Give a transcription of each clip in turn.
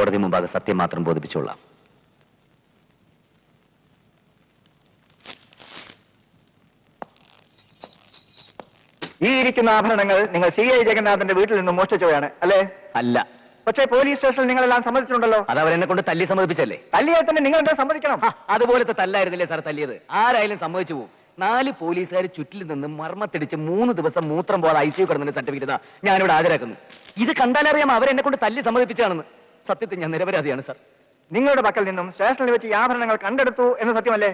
കോടതി മുമ്പാകെ സത്യം മാത്രം ബോധിപ്പിച്ചോളാം. ഈ ഇരിക്കുന്ന ആഭരണങ്ങൾ നിങ്ങൾ സി ഐ ജഗന്നാഥന്റെ വീട്ടിൽ നിന്ന് മോഷ്ടിച്ചവയാണ് അല്ലേ? അല്ല. പക്ഷേ പോലീസ് സ്റ്റേഷനിൽ നിങ്ങളെല്ലാം സമ്മതിച്ചിട്ടുണ്ടല്ലോ. അത് അവരെന്നെ കൊണ്ട് തല്ലി സമ്മതിപ്പിച്ചല്ലേ? തല്ലിയായി തന്നെ നിങ്ങൾ എന്താ സമ്മതിക്കണം? അതുപോലത്തെ തല്ലായിരുന്നില്ലേ സാർ തല്ലിയത്? ആരായാലും സമ്മതിച്ചു പോകും നാല് പോലീസുകാർ ചുറ്റിൽ നിന്ന് മർമ്മത്തിടിച്ച് മൂന്ന് ദിവസം മൂത്രം പോലെ ഐ സി യു കിടന്നതിന്റെ സർട്ടിഫിക്കറ്റ് ഞാനിവിടെ ഹാജരാക്കുന്നു. ഇത് കണ്ടാലറിയാം അവരെന്നെ കൊണ്ട് തല്ലി സമ്മതിപ്പിച്ചാണെന്ന് സത്യത്തിൽ ഞാൻ നിരപരാധിയാണ് സാർ. നിങ്ങളുടെ പക്കൽ നിന്നും സ്റ്റേഷനിൽ വെച്ച് ഈ ആഭരണങ്ങൾ കണ്ടെടുത്തു എന്ന് സത്യമല്ലേ?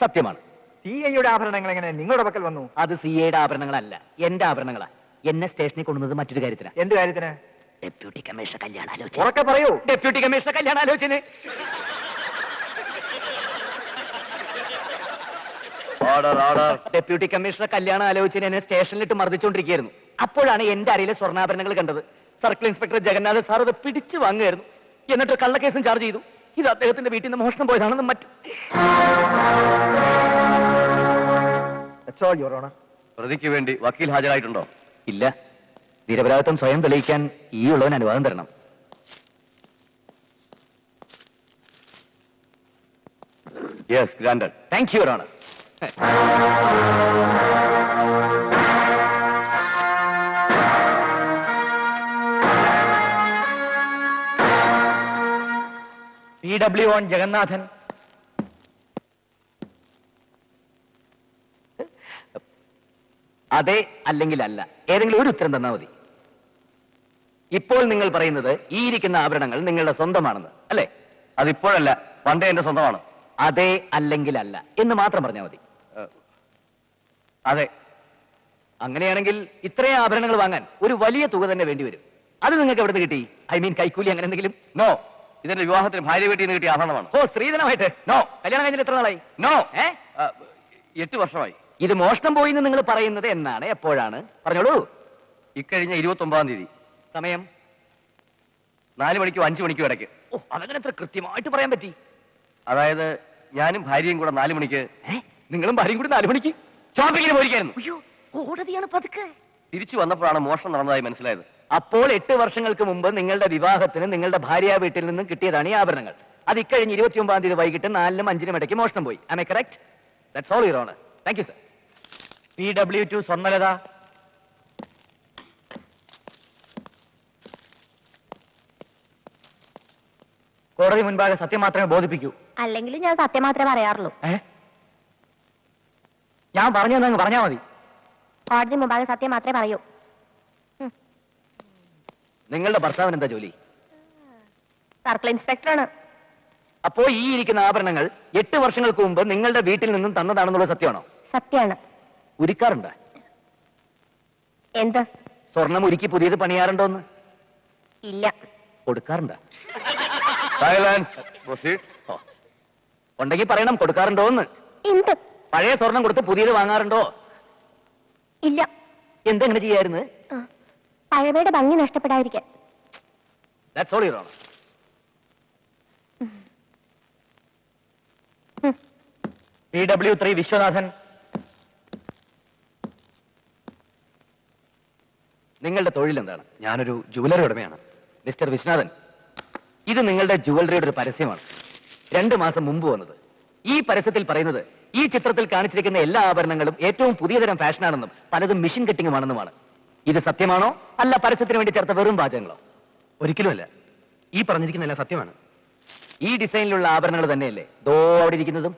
സത്യമാണ്. സി ഐയുടെ ആഭരണങ്ങൾ എങ്ങനെ നിങ്ങളുടെ പക്കൽ വന്നു? അത് സി ഐയുടെ ആഭരണങ്ങളല്ല എന്റെ ആഭരണങ്ങളാ. എന്നെ സ്റ്റേഷനിൽ കൊണ്ടുവന്നത് മറ്റൊരു കാര്യത്തിനാ. എന്ത് കാര്യത്തിന്? ഡെപ്യൂട്ടി കമ്മീഷണർ കല്യാണ ആലോചന. ഉറക്കെ പറയൂ. ഡെപ്യൂട്ടി കമ്മീഷണർ കല്യാണ ആലോചന. ഓർഡർ ഓർഡർ ഡെപ്യൂട്ടി കമ്മീഷണർ കല്യാണ ആലോചന എന്നെ സ്റ്റേഷനിലിട്ട് മർദ്ദിച്ചുകൊണ്ടിരിക്കുകയായിരുന്നു അപ്പോഴാണ് എന്റെ അരയിലെ സ്വർണാഭരണങ്ങൾ കണ്ടത്. സർക്കിൾ ഇൻസ്പെക്ടർ ജഗന്നാഥ് സാർ അത് പിടിച്ചു വാങ്ങുകയായിരുന്നു. എന്നിട്ട് കള്ളക്കേസും ചാർജ് ചെയ്തു. ഇത് അദ്ദേഹത്തിന്റെ വീട്ടിൽ നിന്ന് മോഷണം പോയതാണെന്ന് മറ്റു. പ്രതിക്ക് വേണ്ടി വക്കീൽ ഹാജരായിട്ടുണ്ടോ? ഇല്ല. നിരപരാധിത്വം സ്വയം തെളിയിക്കാൻ ഈ ഉള്ളവൻ അനുവാദം തരണം. യെസ് ഗ്രാൻഡ് താങ്ക് യു ആണ് ഡബ്ല്യു ഓൺ ജഗന്നാഥൻ. അതെ അല്ലെങ്കിൽ അല്ല? ഏതെങ്കിലും ഒരു ഉത്തരം തന്നാൽ മതി. ഇപ്പോൾ നിങ്ങൾ പറയുന്നത് ഈ ഇരിക്കുന്ന ആഭരണങ്ങൾ നിങ്ങളുടെ സ്വന്തമാണെന്ന് അല്ലേ? അതിപ്പോഴല്ല പണ്ടേ എന്റെ സ്വന്തമാണ്. അതെ അല്ലെങ്കിൽ അല്ല എന്ന് മാത്രം പറഞ്ഞാൽ മതി. അതെ. അങ്ങനെയാണെങ്കിൽ ഇത്രയും ആഭരണങ്ങൾ വാങ്ങാൻ ഒരു വലിയ തുക തന്നെ വേണ്ടിവരും അത് നിങ്ങൾക്ക് എവിടെ നിന്ന് കിട്ടി? ഐ മീൻ കൈക്കൂലി അങ്ങനെ എന്തെങ്കിലും? നോ. ഇതിന്റെ വിവാഹത്തിന് ഭാര്യ വീട്ടിൽ നിന്ന് കിട്ടിയ ആഭരണമാണ്. ഓ സ്ത്രീധനമായിട്ട്? നോ കല്യാണം കഴിഞ്ഞിട്ട് എത്ര നാളായി? നോ ഏ? എട്ട് വർഷമായി. ഇത് മോഷണം പോയി എന്ന് നിങ്ങൾ പറയുന്നത് എന്നാണ്? എപ്പോഴാണ്? പറഞ്ഞോളൂ. ഇക്കഴിഞ്ഞ ഇരുപത്തി ഒമ്പതാം തീയതി. സമയം? നാല് മണിക്കും അഞ്ചു മണിക്കും ഇടയ്ക്ക്. ഓ അതങ്ങനെ എത്ര കൃത്യമായിട്ട് പറയാൻ പറ്റി? അതായത് ഞാനും ഭാര്യയും കൂടെ നാല് മണിക്ക്. ഏ? നിങ്ങളും ഭാര്യയും കൂടി നാല് മണിക്ക്? ഷോപ്പിങ്ങിന് പോയിരിക്കായിരുന്നു. അയ്യോ കോടതിയാണ് പതുക്കെ. തിരിച്ചു വന്നപ്പോഴാണ് മോഷണം നടന്നതായി മനസ്സിലായത്. അപ്പോൾ എട്ട് വർഷങ്ങൾക്ക് മുമ്പ് നിങ്ങളുടെ വിവാഹത്തിന് നിങ്ങളുടെ ഭാര്യ വീട്ടിൽ നിന്നും കിട്ടിയതാണ് ഈ ആഭരണങ്ങൾ. അത് ഇക്കഴിഞ്ഞ് ഇരുപത്തി ഒമ്പതാം തീയതി വൈകിട്ട് നാലിനും അഞ്ചിനും ഇടയ്ക്ക് മോഷണം പോയി. ആമേ correct that's all your honour thank you sir P W two Swarnalatha. കോടതി മുൻപാകെ സത്യം മാത്രമേ ബോധിപ്പിക്കൂ. അല്ലെങ്കിൽ ഞാൻ സത്യം മാത്രമേ പറയാറുള്ളൂ. ഞാൻ പറഞ്ഞു തന്നെ പറഞ്ഞാൽ മതി. കോടതി മുമ്പാകെ സത്യം മാത്രമേ പറയൂ. നിങ്ങളുടെ ഭർത്താവിന് എന്താ ജോലി? സർക്കിൾ ഇൻസ്പെക്ടറാണ്. അപ്പോ ഈ ഇരിക്കുന്ന ആഭരണങ്ങൾ എട്ട് വർഷങ്ങൾക്ക് മുമ്പ് നിങ്ങളുടെ വീട്ടിൽ നിന്നും തന്നതാണെന്നുള്ള സത്യമാണോ? സത്യമാണ്. ഉരുക്കാറുണ്ട്? എന്താ? സ്വർണം ഉരുക്കി പുതിയത് പണിയാറുണ്ടോ എന്ന്? ഇല്ല. കൊടുക്കാറുണ്ട്? സൈലൻസ് പ്രൊസീഡ് ഓ. ഉണ്ടെങ്കിൽ പറയണം കൊടുക്കാറുണ്ടോന്ന് എന്ത്? പഴയ സ്വർണം കൊടുത്ത് പുതിയത് വാങ്ങാറുണ്ടോ? ഇല്ല. എന്തെങ്ങനെ ചെയ്യായിരുന്നു. പഴമയുടെ ഭംഗി നഷ്ടപ്പെടാതിരിക്കാൻ. P W three Viswanathan. നിങ്ങളുടെ തൊഴിൽ എന്താണ് ഞാനൊരു ജുവലറി ഉടമയാണ്. മിസ്റ്റർ വിശ്വനാഥൻ ഇത് നിങ്ങളുടെ ജുവലറിയുടെ ഒരു പരസ്യമാണ്. രണ്ട് മാസം മുമ്പ് വന്നത്. ഈ പരസ്യത്തിൽ പറയുന്നത് ഈ ചിത്രത്തിൽ കാണിച്ചിരിക്കുന്ന എല്ലാ ആഭരണങ്ങളും ഏറ്റവും പുതിയ തരം ഫാഷനാണെന്നും പലതും മെഷീൻ കെട്ടിങ്ങുമാണെന്നുമാണ് ഇത് സത്യമാണോ? അല്ല പരസ്യത്തിന് വേണ്ടി ചേർത്ത വെറും വാചകങ്ങളോ? ഒരിക്കലുമല്ല ഈ പറഞ്ഞിരിക്കുന്നതെല്ലാം സത്യമാണ്. ഈ ഡിസൈനിലുള്ള ആഭരണങ്ങൾ തന്നെയല്ലേ ദോ അവിടെ ഇരിക്കുന്നതും?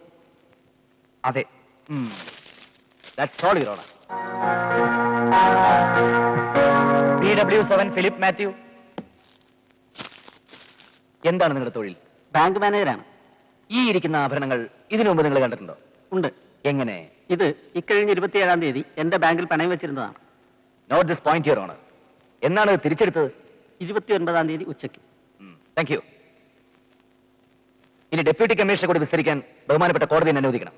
അതെ. That's all your honour P W seven Philip Mathew എന്താണ് നിങ്ങളുടെ തൊഴിൽ? ബാങ്ക് മാനേജരാണ് ഈ ഇരിക്കുന്ന ആഭരണങ്ങൾ ഇതിനു മുമ്പ് നിങ്ങൾ കണ്ടിട്ടുണ്ടോ? ഉണ്ട്. എങ്ങനെ? ഇത് ഇക്കഴിഞ്ഞ ഇരുപത്തിയേഴാം തീയതി എന്റെ ബാങ്കിൽ പണയം വെച്ചിരുന്നതാണ്. Note this point your honour എന്നാണ് തിരിച്ചെടുത്തത്? ഇരുപത്തി ഒൻപതാം തീയതി ഉച്ചയ്ക്ക്. താങ്ക് യു ഇനി ഡെപ്യൂട്ടി കമ്മീഷണർ കൂടി വിസ്തരിക്കാൻ ബഹുമാനപ്പെട്ട കോടതി എന്നെ അനുവദിക്കണം.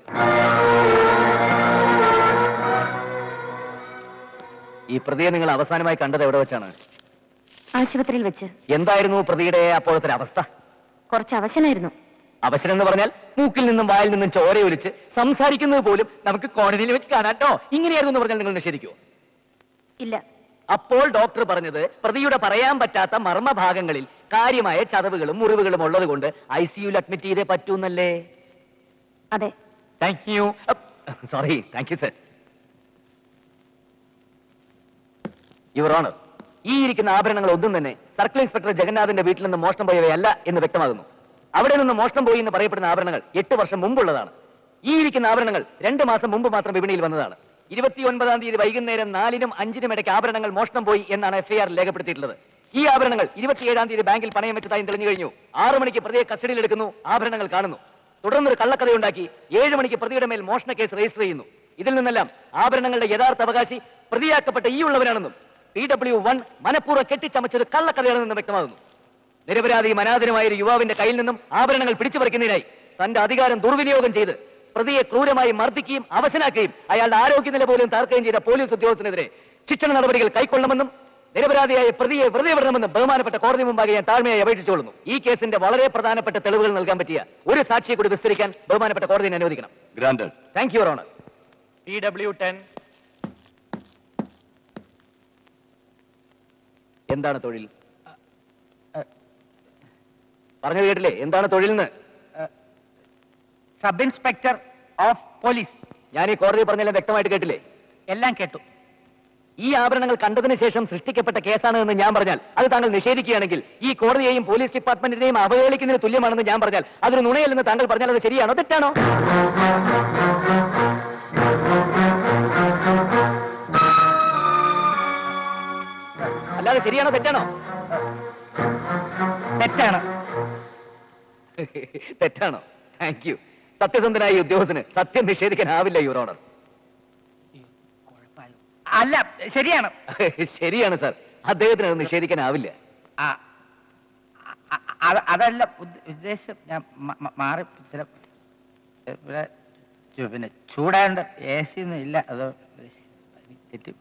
ഈ പ്രതിയെ നിങ്ങൾ അവസാനമായി കണ്ടത് എവിടെ വെച്ചാണ്? ആശുപത്രിയിൽ വെച്ച്. എന്തായിരുന്നു പ്രതിയുടെ അപ്പോഴത്തെ അവസ്ഥ? കുറച്ച് അവശനായിരുന്നു. അവശനം എന്ന് പറഞ്ഞാൽ മൂക്കിൽ നിന്നും വായിൽ നിന്നും ചോരയൊലിച്ച് സംസാരിക്കുന്നത് പോലും നമുക്ക് കോടതിയിൽ വെച്ച് കാണാട്ടോ ഇങ്ങനെയായിരുന്നു എന്ന് പറഞ്ഞാൽ നിങ്ങൾ നിഷേധിക്കുമോ ഇല്ല. അപ്പോൾ ഡോക്ടർ പറഞ്ഞത് പ്രതിയുടെ പറയാൻ പറ്റാത്ത മർമ്മഭാഗങ്ങളിൽ കാര്യമായ ചതവുകളും മുറിവുകളും ഉള്ളത് കൊണ്ട് ഐ സിയുൽ അഡ്മിറ്റ് ചെയ്തേ പറ്റൂന്നല്ലേ? അതെ. Thank you sorry thank you sir your honour ഈ ഇരിക്കുന്ന ആഭരണങ്ങൾ ഒന്നും തന്നെ സർക്കിൾ ഇൻസ്പെക്ടർ ജഗന്നാഥിന്റെ വീട്ടിൽ നിന്ന് മോഷണം പോയവയല്ല എന്ന് വ്യക്തമാകുന്നു. അവിടെ നിന്ന് മോഷണം പോയി എന്ന് പറയപ്പെടുന്ന ആഭരണങ്ങൾ എട്ട് വർഷം മുമ്പുള്ളതാണ്. ഈ ഇരിക്കുന്ന ആഭരണങ്ങൾ രണ്ട് മാസം മുമ്പ് മാത്രം വിപണിയിൽ വന്നതാണ്. ഇരുപത്തിയൊൻപതാം തീയതി വൈകുന്നേരം നാലിനും അഞ്ചിനും ഇടയ്ക്ക് ആഭരണങ്ങൾ മോഷണം പോയി എന്നാണ് എഫ്ഐആർ രേഖപ്പെടുത്തിയിട്ടുള്ളത്. ഈ ആഭരണങ്ങൾ ഇരുപത്തിയേഴാം തീയതി ബാങ്കിൽ പണയം വെച്ചതായും തെളിഞ്ഞു കഴിഞ്ഞു. ആറു മണിക്ക് പ്രതിയെ കസ്റ്റഡിയിൽ എടുക്കുന്നു ആഭരണങ്ങൾ കാണുന്നു. തുടർന്നൊരു കള്ളക്കഥയുണ്ടാക്കി ഏഴ് മണിക്ക് പ്രതിയുടെ മേൽ മോഷണ കേസ് രജിസ്റ്റർ ചെയ്യുന്നു. ഇതിൽ നിന്നെല്ലാം ആഭരണങ്ങളുടെ യഥാർത്ഥ അവകാശി പ്രതിയാക്കപ്പെട്ട ഈ ഉള്ളവരാണെന്നും പി ഡബ്ല്യു വൺ മനഃപൂർവം കെട്ടിച്ചമച്ചത് കള്ളക്കഥയാണെന്നും വ്യക്തമാകുന്നു. നിരപരാധി അനാഥനുമായ ഒരു യുവാവിന്റെ കയ്യിൽ നിന്നും ആഭരണങ്ങൾ പിടിച്ചു പറിക്കുന്നതിനായി തന്റെ അധികാരം ദുർവിനിയോഗം ചെയ്ത് പ്രതിയെ ക്രൂരമായി മർദ്ദിക്കുകയും അവശനാക്കുകയും അയാളുടെ ആരോഗ്യനില പോലും തകർക്കുകയും ചെയ്ത പോലീസ് ഉദ്യോഗസ്ഥനെതിരെ ശിക്ഷണ നടപടികൾ കൈക്കൊള്ളണമെന്നും നിരപരാധിയായ പ്രതിയെ വെറുതെ വിടണമെന്നും ബഹുമാനപ്പെട്ട കോടതി മുമ്പാകെ ഞാൻ താഴ്മയായി അപേക്ഷിച്ചുകൊള്ളുന്നു. ഈ കേസിന്റെ വളരെ പ്രധാനപ്പെട്ട തെളിവുകൾ നൽകാൻ പറ്റിയ ഒരു സാക്ഷിയെ കൂടി വിസ്തരിക്കാൻ ബഹുമാനപ്പെട്ട കോടതി അനുവദിക്കണം. Granted thank you honour T W ten എന്താണ് തൊഴിൽ? പറഞ്ഞു കേട്ടില്ലേ? എന്താണ് തൊഴിൽ എന്ന് സബ് ഇൻസ്പെക്ടർ ഓഫ് പോലീസ്. ഞാൻ ഈ കോടതി പറഞ്ഞെല്ലാം വ്യക്തമായിട്ട് കേട്ടില്ലേ? എല്ലാം കേട്ടു. ഈ ആഭരണങ്ങൾ കണ്ടതിന് ശേഷം സൃഷ്ടിക്കപ്പെട്ട കേസാണ് എന്ന് ഞാൻ പറഞ്ഞാൽ അത് താങ്കൾ നിഷേധിക്കുകയാണെങ്കിൽ ഈ കോടതിയെയും പോലീസ് ഡിപ്പാർട്ട്മെന്റിനെയും അവഹേളിക്കുന്നതിന് തുല്യമാണെന്ന് ഞാൻ പറഞ്ഞാൽ അതൊരു നുണയല്ലെന്ന് താങ്കൾ പറഞ്ഞാൽ അത് ശരിയാണോ തെറ്റാണോ? അല്ലാതെ ശരിയാണോ തെറ്റാണോ? തെറ്റാണ്. തെറ്റാണോ? താങ്ക് യു സത്യസന്ധനായ ഉദ്യോഗസ്ഥന് സത്യം നിഷേധിക്കാനാവില്ല യുവർ ഓണർ അല്ല ശരിയാണ്. ശരിയാണ് സാർ അദ്ദേഹത്തിന് അത് നിഷേധിക്കാനാവില്ല അതല്ല ഉദ്ദ- ഉദ്ദേശം ഞാൻ മാറി ചില പിന്നെ ചൂടാണ്ട് എ സി ഒന്നും ഇല്ല അത് തെറ്റി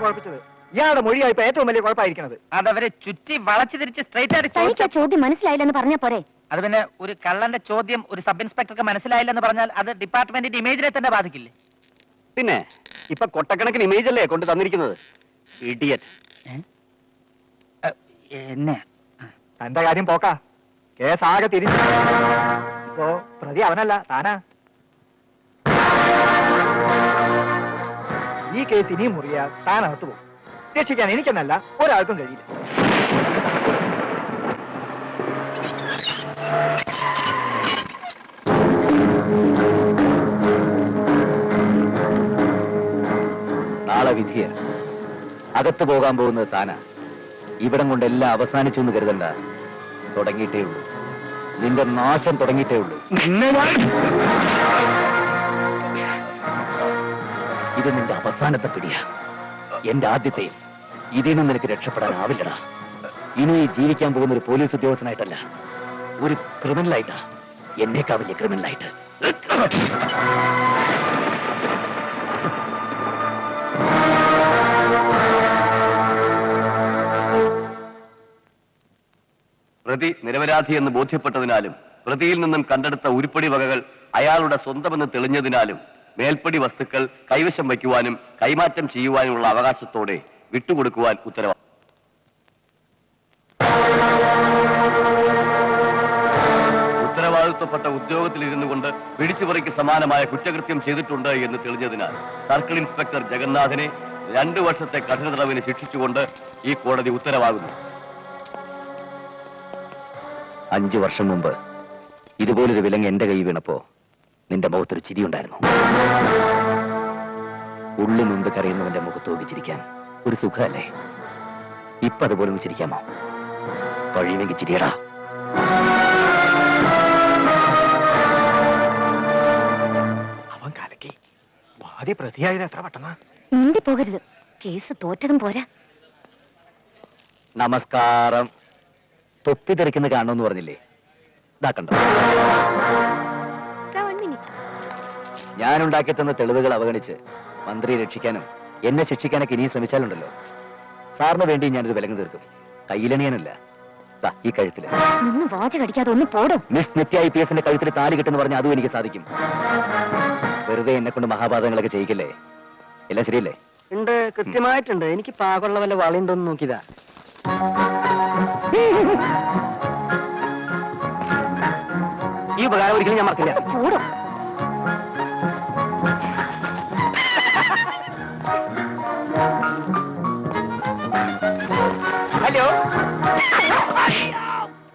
കുഴപ്പിച്ചത്. ഇയാളുടെ മൊഴിയായി ഇപ്പൊ ഏറ്റവും വലിയ കുഴപ്പമായിരിക്കുന്നത് അതവരെ ചുറ്റി വളച്ചു തിരിച്ച് സ്ട്രൈറ്റ് ആയിട്ട് തനിക്ക് ചോദിച്ചു ചോദ്യം മനസ്സിലായില്ലെന്ന് പറഞ്ഞാ പോരെ? അത് പിന്നെ ഒരു കള്ളന്റെ ചോദ്യം ഒരു സബ് ഇൻസ്പെക്ടർക്ക് മനസ്സിലായില്ലെന്ന് പറഞ്ഞാൽ അത് ഡിപ്പാർട്ട്മെന്റിന്റെ ഇമേജിനെ തന്നെ ബാധിക്കില്ലേ? പിന്നെ ഇപ്പൊ കൊട്ടക്കണക്കിന് ഇമേജ് അല്ലേ കൊണ്ട് തന്നിരിക്കുന്നത്? ഇഡിയറ്റ് എന്നെ. തന്റെ കാര്യം പോക്കാ. കേസ് ആകെ തിരിച്ചു ഇപ്പോ പ്രതി അവനല്ല താനാ. ഈ കേസ് ഇനിയും മുറിയാ താനകത്ത് പോകും. രക്ഷിക്കാൻ എനിക്കെന്നല്ല ഒരാൾക്കും കഴിയില്ല. നാളെ വിധിയ. അകത്ത് പോകാൻ പോകുന്നത് താനാ. ഇവിടം കൊണ്ട് എല്ലാം അവസാനിച്ചു എന്ന് കരുതണ്ട. തുടങ്ങിയിട്ടേ ഉള്ളൂ. നിന്റെ നാശം തുടങ്ങിയിട്ടേ ഉള്ളൂ. ഇത് നിന്റെ അവസാനത്തെ പിടിയാ. എന്റെ ആദ്യത്തെ. ഇതിൽ നിന്ന് നിനക്ക് രക്ഷപ്പെടാനാവില്ലടാ. ഇനി ജീവിക്കാൻ പോകുന്ന ഒരു പോലീസ് ഉദ്യോഗസ്ഥനായിട്ടല്ല. ഒരു ക്രിമിനലായിട്ടാ. എന്നേക്കാ വലിയ ക്രിമിനലായിട്ട്. പ്രതി നിരപരാധി എന്ന് ബോധ്യപ്പെട്ടതിനാലും പ്രതിയിൽ നിന്നും കണ്ടെടുത്ത ഉരുപ്പടി വകകൾ അയാളുടെ സ്വന്തമെന്ന് തെളിഞ്ഞതിനാലും മേൽപ്പടി വസ്തുക്കൾ കൈവശം വയ്ക്കുവാനും കൈമാറ്റം ചെയ്യുവാനുമുള്ള അവകാശത്തോടെ വിട്ടുകൊടുക്കുവാൻ ഉത്തരവാണ് ഉത്തരവാദിത്വപ്പെട്ട ഉദ്യോഗത്തിൽ ഇരുന്നു കൊണ്ട് പിടിച്ചുപറിക്ക് സമാനമായ കുറ്റകൃത്യം ചെയ്തിട്ടുണ്ട് എന്ന് തെളിഞ്ഞതിനാൽ സർക്കിൾ ഇൻസ്പെക്ടർ ജഗന്നാഥനെ രണ്ടു വർഷത്തെ കഠിന തടവിന് ശിക്ഷിച്ചുകൊണ്ട് ഈ കോടതി ഉത്തരവാകുന്നു. അഞ്ചു വർഷം മുമ്പ് ഇതുപോലൊരു വിലങ്ങ് എന്റെ കൈ വീണപ്പോ നിന്റെ മുഖത്തൊരു ചിരിയുണ്ടായിരുന്നു ഉള്ളു നൊന്ത് കരയുന്നവന്റെ മുഖത്ത് നോക്കിച്ചിരിക്കാൻ ഒരു സുഖമല്ലേ? ഇപ്പൊ അതുപോലെ ഒന്ന് ചിരിക്കാമോ? കഴിയുമെങ്കിൽ ചിരിയടാ. അവൻ കലക്കി. വാദി പ്രതിയായത് എത്ര പെട്ടെന്നാ? നീണ്ടി പോകരുത് കേസ് തോറ്റതും പോരാ. നമസ്കാരം. തൊപ്പി തെറിക്കുന്ന കാണോന്ന് പറഞ്ഞില്ലേ? ഇതാക്കണ്ടോ ഞാൻ ഉണ്ടാക്കി തന്ന തെളിവുകൾ അവഗണിച്ച് മന്ത്രിയെ രക്ഷിക്കാനും എന്നെ ശിക്ഷിക്കാനൊക്കെ ഇനിയും ശ്രമിച്ചാലുണ്ടല്ലോ. സാറിന് വേണ്ടി ഞാനിത് വിലങ്ങ് തീർക്കും. കയ്യിലണിയാനല്ല. ഈ കഴുത്തിൽ. പോടും. മിസ് നിത്യ ഐ പി എസിന്റെ കഴുത്തിൽ താലി കിട്ടുന്ന പറഞ്ഞാൽ അതും എനിക്ക് സാധിക്കും. വെറുതെ എന്നെ കൊണ്ട് മഹാപാതങ്ങളൊക്കെ ചെയ്യിക്കല്ലേ? എല്ലാം ശരിയല്ലേ? ഉണ്ട് കൃത്യമായിട്ടുണ്ട്. എനിക്ക് പാകമുള്ള വല്ല വളയുണ്ടോന്ന് നോക്കിയതാ. ഈ ഉപകാരം ഒരിക്കലും ഞാൻ മറക്കില്ല. പോടും.